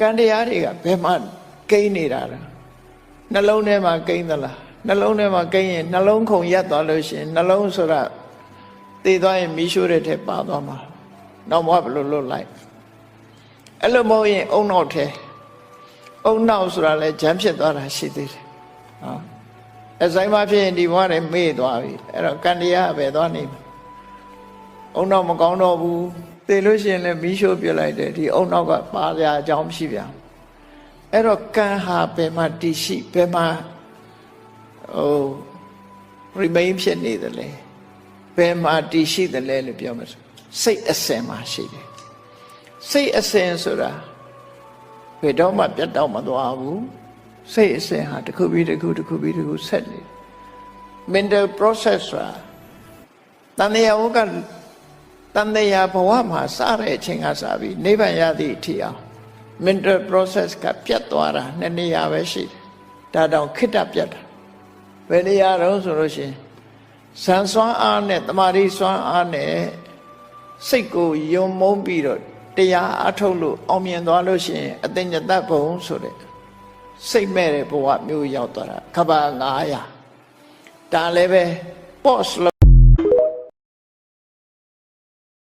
ကံတရားတွေကဘယ်မှကိန်းနေတာလဲနှလုံးထဲမှာကိန်းသလားနှလုံးထဲမှာကိန်းရင်နှလုံးခုန်ရက်သွားလို့ရှိရင်နှလုံးဆိုတာတည်သွားရင်မီးရှို့တဲ့ထဲပါသွားမှာနောက်မှဘယ်လိုလွတ်လိုက်အဲ့လိုမဟုတ်ရင်အုံနောက်ထဲအုံနောက်ဆိုတာလဲဂျမ်းဖြစ်သွားတာရှိသေးတယ်ဟောအဆိုင်မဖြစ်ရင်ဒီဘဝနဲ့မေ့သွားပြီအဲ့တော့ကံတရားပဲသွားနေမှာအုံနောက်မကောင်းတော့ဘူး သိလို့ရှိရင်လည်းမီးရှို့ပြလိုက်တယ်ဒီအုံနောက်ကပါရအကြောင်းမရှိပြန်အဲ့တော့ကံဟာဘယ်မှာတည်ရှိဘယ်မှာဟို remain ဖြစ်နေတယ်လဲဘယ်မှာတည်ရှိတယ်လဲလို့ပြောမှာဆိုစိတ်အစဉ်မှာရှိတယ်စိတ်အစဉ်ဆိုတာဘယ်တော့မှပြတ်တော့မသွားဘူးစိတ်အစဉ်ဟာတစ်ခုပြီးတစ်ခုတစ်ခုပြီးတစ်ခုဆက်နေတယ် mental process ဆိုတာတန်တရားဝက တန်တရားဘဝမှာစတဲ့အချိန်ကစပြီးနိဗ္ဗာန်ရသည့်အထိအောင် mental process ကပြတ်သွားတာနှစ်နေရာပဲရှိတယ်ဒါတောင်ခိတ္တပြတ်တာဘယ်နေရာတော့ဆိုလို့ရှိရင်ဇန်စွမ်းအားနဲ့တမာရီစွမ်းအားနဲ့စိတ်ကိုယုံမုန်းပြီးတော့တရားအထုတ်လို့အောင်မြင်သွားလို့ရှိရင်အသိဉာဏ်ဘုံဆိုတဲ့စိတ်မဲ့တဲ့ဘဝမျိုးရောက်သွားတာခဘာ900ဒါလည်းပဲ pause